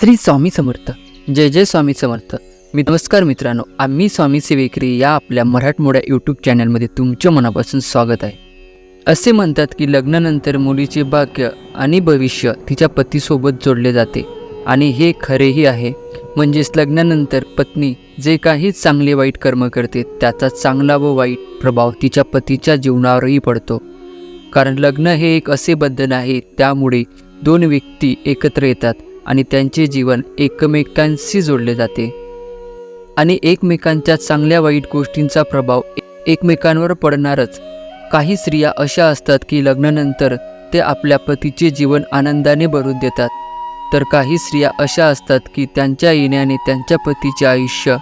श्री स्वामी समर्थ. जय जय स्वामी समर्थ. मी नमस्कार मित्रांनो आम्ही स्वामी सेवेकरी या आपल्या मराठमोड्या यूट्यूब चॅनलमध्ये तुमच्या मनापासून स्वागत आहे. असे म्हणतात की लग्नानंतर मुलीचे भाग्य आणि भविष्य तिच्या पतीसोबत जोडले जाते आणि हे खरेही आहे. म्हणजेच लग्नानंतर पत्नी जे काही चांगले वाईट कर्म करते त्याचा चांगला व वाईट प्रभाव तिच्या पतीच्या जीवनावरही पडतो. कारण लग्न हे एक असे बंधन आहे त्यामुळे दोन व्यक्ती एकत्र येतात. आणि त्यांचे जीवन एकमेकांशी जोडले जाते. आणि एकमेकांच्या चांगल्या वाईट गोष्टींचा प्रभाव एकमेकांवर पडणारच. काही स्त्रिया अशा असतात की लग्नानंतर ते आपल्या पतीचे जीवन आनंदाने भरून देतात. तर काही स्त्रिया अशा असतात की त्यांच्या येण्याने त्यांच्या पतीचे आयुष्य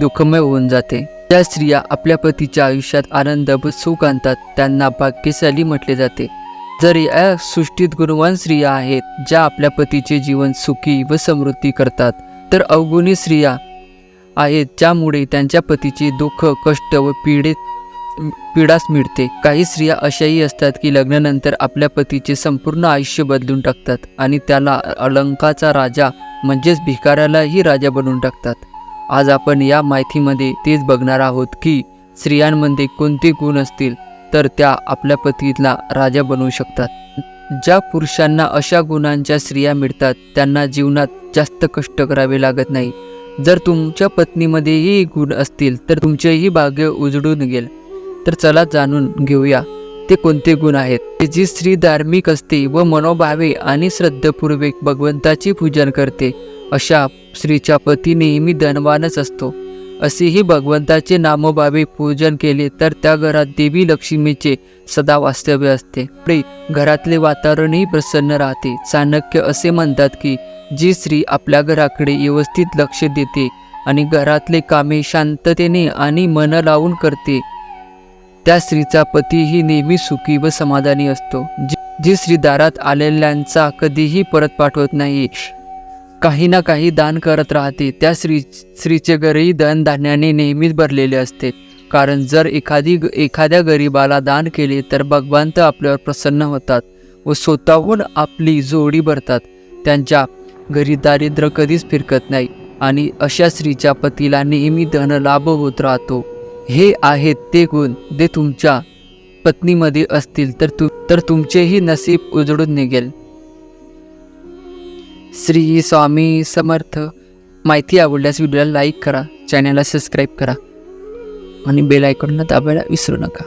दुःखमय होऊन जाते. त्या स्त्रिया आपल्या पतीच्या आयुष्यात आनंद व सुख आणतात त्यांना भाग्यशाली म्हटले जाते. जर या सृष्टीत गुणवान स्त्रिया आहेत ज्या आपल्या पतीचे जीवन सुखी व समृद्धी करतात तर अवगुणी स्त्रिया आहेत ज्यामुळे त्यांच्या पतीचे दुःख कष्ट व पीडित पीडास मिळते काही स्त्रिया अशाही असतात की लग्नानंतर आपल्या पतीचे संपूर्ण आयुष्य बदलून टाकतात आणि त्याला अलंकाचा राजा म्हणजेच भिकाऱ्यालाही राजा बनवून टाकतात. आज आपण या माहितीमध्ये तेच बघणार आहोत की स्त्रियांमध्ये कोणते गुण असतील. तर त्या आपल्या पतीला राजा बनवू शकतात. ज्या पुरुषांना अशा गुणांच्या स्त्रिया मिळतात त्यांना जीवनात जास्त कष्ट करावे लागत नाही. जर तुमच्या पत्नीमध्येही गुण असतील तर तुमचेही भाग्य उजळून गेल. तर चला जाणून घेऊया ते कोणते गुण आहेत? जी स्त्री धार्मिक असते व मनोभावे आणि श्रद्धेपूर्वक भगवंताची पूजन करते अशा स्त्रीचा पती नेहमी धनवानच असतो. असेही भगवंताचे नामोभावे पूजन केले तर त्या घरात देवी लक्ष्मीचे सदा वास्तव्य असते घरातले वातावरणही प्रसन्न राहते. चाणक्य असे म्हणतात की जी स्त्री आपल्या घराकडे व्यवस्थित लक्ष देते आणि घरातले कामे शांततेने आणि मन लावून करते त्या स्त्रीचा पतीही नेहमी सुखी व समाधानी असतो. जी जी स्त्री दारात आलेल्यांचा कधीही परत पाठवत नाही काही ना काही दान करत राहते. त्या स्त्री स्त्रीचे घरही धनधान्याने नेहमीच भरलेले असते. कारण जर एखादी एखाद्या गरीबाला दान केले तर भगवंत आपल्यावर प्रसन्न होतात व स्वतःहून आपली जोडी भरतात. त्यांच्या घरी दारिद्र्य कधीच फिरकत नाही आणि अशा स्त्रीच्या पतीला नेहमी धनलाभ होत राहतो. हे आहेत ते गुण. जे तुमच्या पत्नीमध्ये असतील तर तु तर तुमचेही नसीब उजळून निघेल. श्री स्वामी समर्थ. माहिती आवडल्यास व्हिडिओला लाईक करा चॅनलला सबस्क्राईब करा आणि बेल आयकॉनला दाबायला विसरू नका.